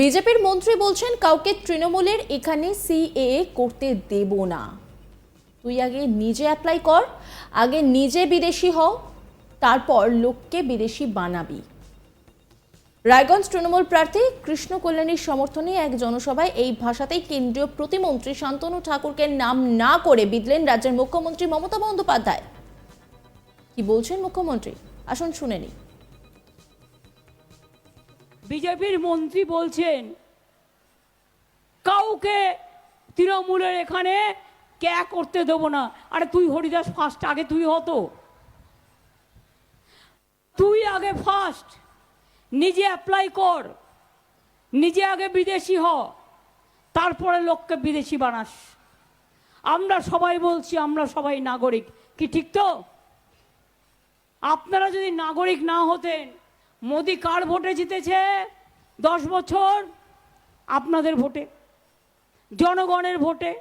বিজেপির মন্ত্রী বলছেন, কাউকে তৃণমূলের এখানে সিএএ করতে দেব না। তুই আগে নিজে অ্যাপ্লাই কর, আগে নিজে বিদেশি হও, তারপর লোককে বিদেশি বানাবি। রায়গঞ্জ তৃণমূল প্রার্থী কৃষ্ণ কল্যাণীর সমর্থনে এক জনসভায় এই ভাষাতেই কেন্দ্রীয় প্রতিমন্ত্রী শান্তনু ঠাকুরকে নাম না করে বিদলেন রাজ্যের মুখ্যমন্ত্রী মমতা বন্দ্যোপাধ্যায়। কি বলছেন মুখ্যমন্ত্রী? আসুন শুনে নিই। বিজেপির মন্ত্রী বলছেন, কাউকে তৃণমূলের এখানে ক্যা করতে দেবো না। আরে তুই হরিদাস ফার্স্ট আগে তুই হতো। তুই আগে ফার্স্ট নিজে অ্যাপ্লাই কর, নিজে আগে বিদেশি হ, তারপরে লোককে বিদেশি বানাস। আমরা সবাই বলছি, আমরা সবাই নাগরিক। কি ঠিক তো? আপনারা যদি নাগরিক না হতেন মোদি কার ভোটে জিতেছে? দশ বছর আপনাদের ভোটে, জনগণের ভোটে,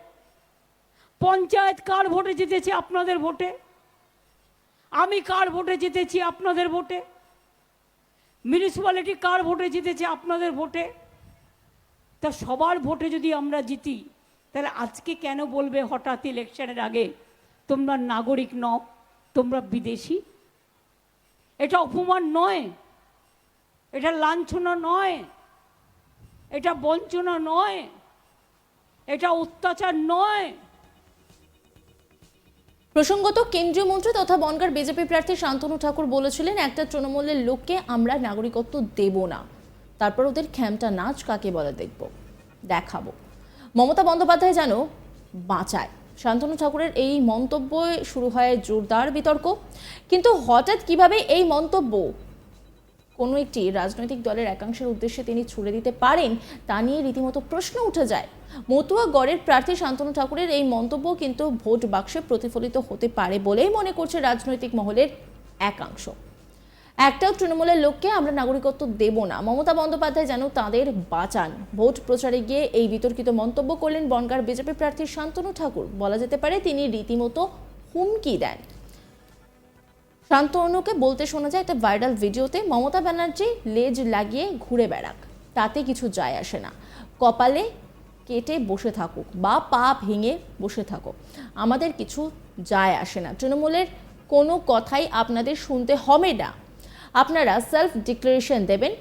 পঞ্চায়েত কার ভোটে জিতেছে আপনাদের ভোটে? আমি কার ভোটে জিতেছি আপনাদের ভোটে? মিউনিসিপ্যালিটি কার ভোটে জিতেছে আপনাদের ভোটে? তা সবার ভোটে যদি আমরা জিতি, তাহলে আজকে কেন বলবে হঠাৎ ইলেকশনের আগে, তোমরা নাগরিক নও, তোমরা বিদেশি? এটা অপমান নয়। এটা লাঞ্ছনা নয়। এটা বঞ্চনা নয়। এটা অত্যাচার নয়। প্রসঙ্গত কেন্দ্রীয় মন্ত্রী তথা বনগার বিজেপি প্রার্থী শান্তনু ঠাকুর বলেছিলেন, একটা তৃণমূলের লোককে আমরা নাগরিকত্ব দেব না। তারপর ওদের খ্যামটা নাচ, কাকে বলে দেখব। দেখাবো। মমতা বন্দ্যোপাধ্যায় যেন বাঁচায়। শান্তনু ঠাকুরের এই মন্তব্য শুরু হয় জোরদার বিতর্ক। কিন্তু হঠাৎ কীভাবে এই মন্তব্য কোনো একটি রাজনৈতিক দলের একাংশের উদ্দেশ্যে তিনি ছুড়ে দিতে পারেন, তা নিয়ে রীতিমতো প্রশ্ন উঠে যায়। মতুয়া গড়ের প্রার্থী শান্তনু ঠাকুরের এই মন্তব্য কিন্তু ভোট বাক্সে প্রতিফলিত হতে পারে বলেই মনে করছে রাজনৈতিক মহলের একাংশ। একটাও তৃণমূলের লোককে আমরা নাগরিকত্ব দেব না। মমতা বন্দ্যোপাধ্যায় যেন তাদের বাঁচান। ভোট প্রচারে গিয়ে এই বিতর্কিত মন্তব্য করলেন বনগার বিজেপি প্রার্থী শান্তনু ঠাকুর। বলা যেতে পারে তিনি রীতিমতো হুমকি দেন। শান্তনুকে বলতে শোনা যায়, একটা ভাইরাল ভিডিওতে মমতা ব্যানার্জি লেজ লাগিয়ে ঘুরে বেড়াক। তাতে কিছু যায় আসে না। কপালে কেটে বসে থাকুক বা পা ভেঙে বসে থাকো আমাদের কিছু যায় আসে না। তৃণমূলের কোনো কথাই আপনাদের শুনতে হবে না। আপনারা সেলফ ডিক্লারেশন দেবেন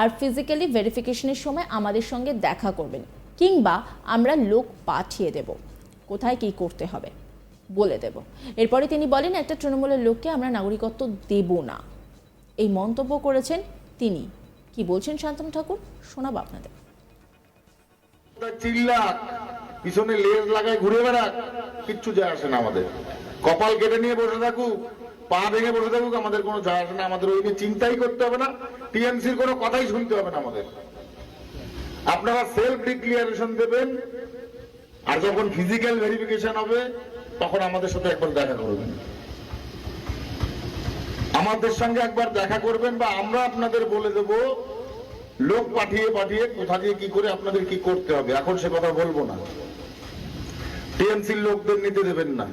আর ফিজিক্যালি ভেরিফিকেশনের সময় আমাদের সঙ্গে দেখা করবেন, কিংবা আমরা লোক পাঠিয়ে দেব। কোথায় কী করতে হবে? বলে দেব। এরপরে তিনি বলেন, একটা তৃণমূলের লোককে আমরা নাগরিকত্ব দেব না। এই মন্তব্য করেছেন তিনি। কি বলছেন শান্তনু ঠাকুর? শোনাব আপনাদের। পিছনে লেজ লাগায় ঘুরে বেড়াক, কিচ্ছু যায় আসে না আমাদের। কপাল কেটে নিয়ে বসে থাকুক, পা ভেঙে বসে থাকুক, আমাদের কোনো যায় আসে না। আমাদের ওই নিয়ে চিন্তাই করতে হবে না, টিএমসির কোনো কথাই শুনতে হবে না আমাদের। আপনারা সেলফ ডিক্লিয়ারেশন দেবেন, আর যখন ফিজিক্যাল ভেরিফিকেশন হবে তখন আমাদের সাথে একবার দেখা করবেন। আমাদের সঙ্গে একবার দেখা করবেন বা আমরা আপনাদের বলে দেব, লোক পাঠিয়ে পাঠিয়ে কোথা দিয়ে কি করে আপনাদের কি করতে হবে। এখন সে কথা বলব না। টিএমসির লোকদের নিতে দেবেন না।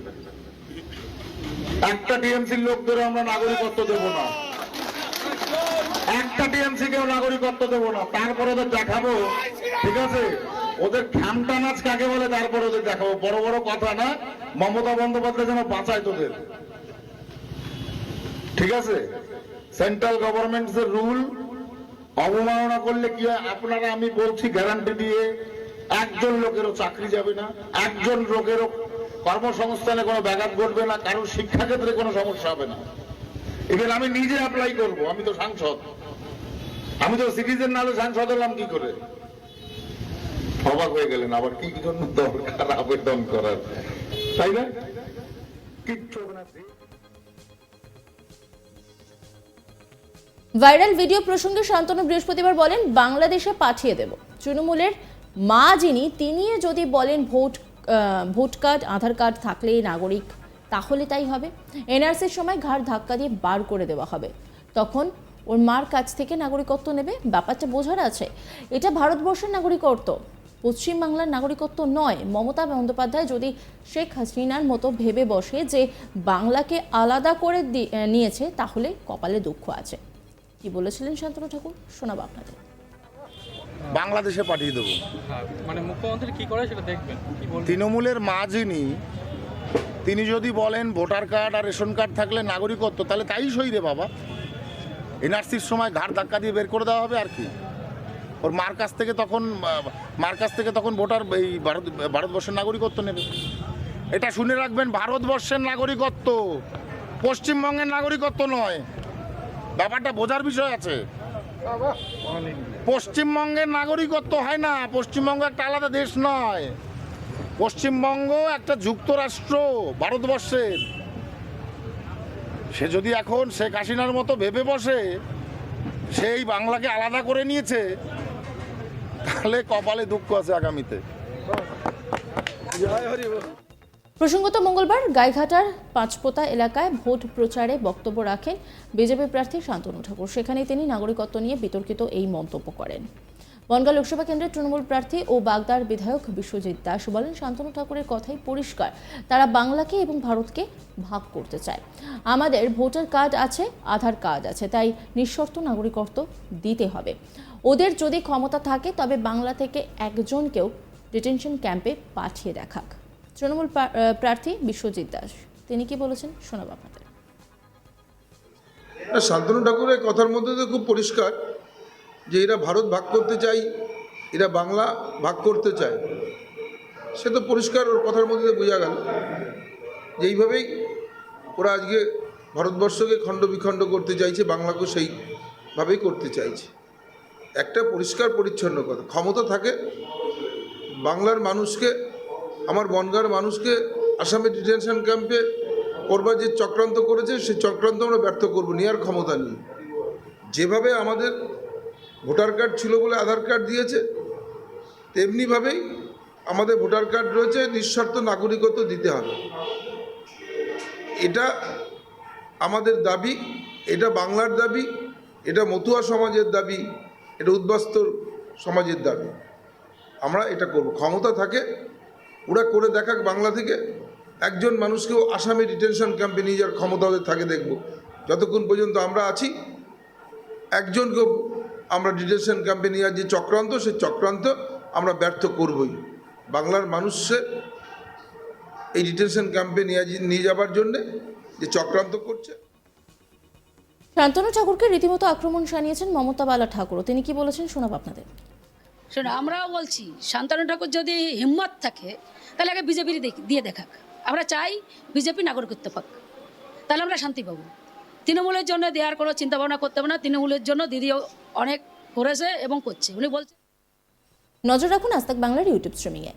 একটা টিএমসির লোকদের আমরা নাগরিকত্ব দেব না। একটা টিএমসি কেও নাগরিকত্ব দেবো না। তারপরে ওদের দেখাবো। ঠিক আছে? ওদের খ্যামটা নাচ কাকে বলে তারপরে ওদের দেখাবো। বড় বড় কথা না। মমতা বন্দ্যোপাধ্যায় যেন বাঁচায় তোদের। ঠিক আছে? সেন্ট্রাল গভর্নমেন্টস এর রুল অবমাননা করলে কি হয়? আপনারা আমি বলছি গ্যারান্টি দিয়ে একজন লোকেরও চাকরি যাবে না, একজন লোকেরও কর্মসংস্থানে কোনো ব্যাঘাত ঘটবে না, কারোর শিক্ষাক্ষেত্রে কোনো সমস্যা হবে না। এবার আমি নিজে অ্যাপ্লাই করব, আমি তো সাংসদ। আমি তো সিটিজেন না হলে সাংসদ হলাম কি করে? অবাক হয়ে গেলেন, আবার কি জন্য দরকার আবেদন করার? তাই না ভাইরাল ভিডিও প্রসঙ্গে শান্তনু বৃহস্পতিবার বলেন, বাংলাদেশে পাঠিয়ে দেব। তৃণমূলের মা যিনি তিনি যদি বলেন vote vote card, Aadhaar card থাকলেই নাগরিক, তাহলে তাই হবে। এনআরসির সময় ঘাড় ধাক্কা দিয়ে বার করে দেওয়া হবে। তখন ওর মার কাছ থেকে নাগরিকত্ব নেবে। ব্যাপারটা বোঝার আছে। এটা ভারতবর্ষের নাগরিকত্ব। পশ্চিমবাংলার নাগরিকত্ব নয়। মমতা বন্দ্যোপাধ্যায় যদি শেখ হাসিনার মতো ভেবে বসে যে বাংলাকে আলাদা করে দি- নিয়েছে তাহলে কপালে দুঃখ আছে। কি বলেছিলেন শান্তনু ঠাকুর? শোনাবো আপনাদের। বাংলাদেশে পাঠিয়ে দেবো। হ্যাঁ, মানে মুখ্যমন্ত্রী কি করে সেটা দেখবেন তৃণমূলের মা যিনি তিনি যদি বলেন ভোটার কার্ড আর রেশন কার্ড থাকলে নাগরিকত্ব তাহলে তাই সই রে বাবা। এনআরসির সময় ঘাড় ধাক্কা দিয়ে বের করে দেওয়া হবে আর কি? ওর মার কাছ থেকে তখন, মার কাছ থেকে তখন ভোটার এই ভারত, ভারতবর্ষের নাগরিকত্ব নেবে। এটা শুনে রাখবেন, ভারতবর্ষের নাগরিকত্ব পশ্চিমবঙ্গের নাগরিকত্ব নয়। ব্যাপারটা বোঝার বিষয় আছে। পশ্চিমবঙ্গের নাগরিকত্ব হয় না, পশ্চিমবঙ্গ একটা আলাদা দেশ নয়। পশ্চিমবঙ্গ একটা যুক্তরাষ্ট্র, ভারতবর্ষের। সে যদি এখন শেখ হাসিনার মতো ভেবে বসে সেই বাংলাকে আলাদা করে নিয়েছে তাহলে কপালে দুঃখ আছে আগামীতে। প্রসঙ্গত মঙ্গলবার গাইঘাটার পাঁচপোতা এলাকায় ভোট প্রচারে বক্তব্য রাখেন বিজেপি প্রার্থী শান্তনু ঠাকুর। সেখানে তিনি নাগরিকত্ব নিয়ে বিতর্কিত এই মন্তব্য করেন। বনগাঁ লোকসভা কেন্দ্রের তৃণমূল প্রার্থী ও বাগদার বিধায়ক বিশ্বজিৎ দাস বলেন, শান্তনু ঠাকুরের কথাই পরিষ্কার। তারা বাংলাকে এবং ভারতকে ভাগ করতে চায়। আমাদের ভোটার কার্ড আছে, আধার কার্ড আছে, তাই নিঃশর্ত নাগরিকত্ব দিতে হবে। ওদের যদি ক্ষমতা থাকে, তবে বাংলা থেকে একজনকেও ডিটেনশন ক্যাম্পে পাঠিয়ে দেখাক। তৃণমূল প্রার্থী বিশ্বজিৎ দাস, তিনি কি বলেছেন? শোনাব আপনাদের। শান্তনু ঠাকুরের কথার মধ্যে তো খুব পরিষ্কার যে এরা ভারত ভাগ করতে চাই, এরা বাংলা ভাগ করতে চায়। সে তো পরিষ্কার ওর কথার মধ্যে বোঝা গেল যে এইভাবেই ওরা আজকে ভারতবর্ষকে খণ্ড বিখণ্ড করতে চাইছে, বাংলাকেও সেইভাবেই করতে চাইছে। একটা পরিষ্কার পরিচ্ছন্ন কথা। ক্ষমতা থাকে, বাংলার মানুষকে, আমার বনগার মানুষকে, আসামে ডিটেনশন ক্যাম্পে করবার যে চক্রান্ত করেছে, সেই চক্রান্ত আমরা ব্যর্থ করব নেওয়ার ক্ষমতা নেই। যেভাবে আমাদের ভোটার কার্ড ছিল বলে আধার কার্ড দিয়েছে, তেমনিভাবেই আমাদের ভোটার কার্ড রয়েছে, নিঃস্বার্থ নাগরিকত্ব দিতে হবে। এটা আমাদের দাবি, এটা বাংলার দাবি, এটা মতুয়া সমাজের দাবি এটা উদ্বাস্তর সমাজের দাবি। আমরা এটা করব। ক্ষমতা থাকে, ওরা করে দেখাক বাংলা থেকে। একজন মানুষকেও আসামে ডিটেনশন ক্যাম্পে নিয়ে যাওয়ার ক্ষমতা ওদের থাকে দেখব। যতক্ষণ পর্যন্ত আমরা আছি, একজনকেও আমরা ডিটেনশন ক্যাম্পে নিয়ে যে চক্রান্ত, সেই চক্রান্ত আমরা ব্যর্থ করবই। বাংলার মানুষকে এই ডিটেনশন ক্যাম্পে নিয়ে নিয়ে যাবার জন্যে যে চক্রান্ত করছে শান্তনু ঠাকুরকে রীতিমতো আক্রমণ শানিয়েছেন মমতা বালা ঠাকুরও। তিনি কি বলেছেন শোনাব আপনাদের? শোনো আমরাও বলছি শান্তনু ঠাকুর যদি হিম্মত থাকে তাহলে আগে বিজেপির দিয়ে দেখাক। আমরা চাই বিজেপি নাগরিকত্ব পাক। তাহলে আমরা শান্তি পাবো। তৃণমূলের জন্য দেওয়ার কোনো চিন্তা ভাবনা করতে হবে না। তৃণমূলের জন্য দিদিও অনেক করেছে এবং করছে। উনি বলছে নজর রাখুন আজ তাক বাংলার ইউটিউব স্ট্রিমিংয়ে।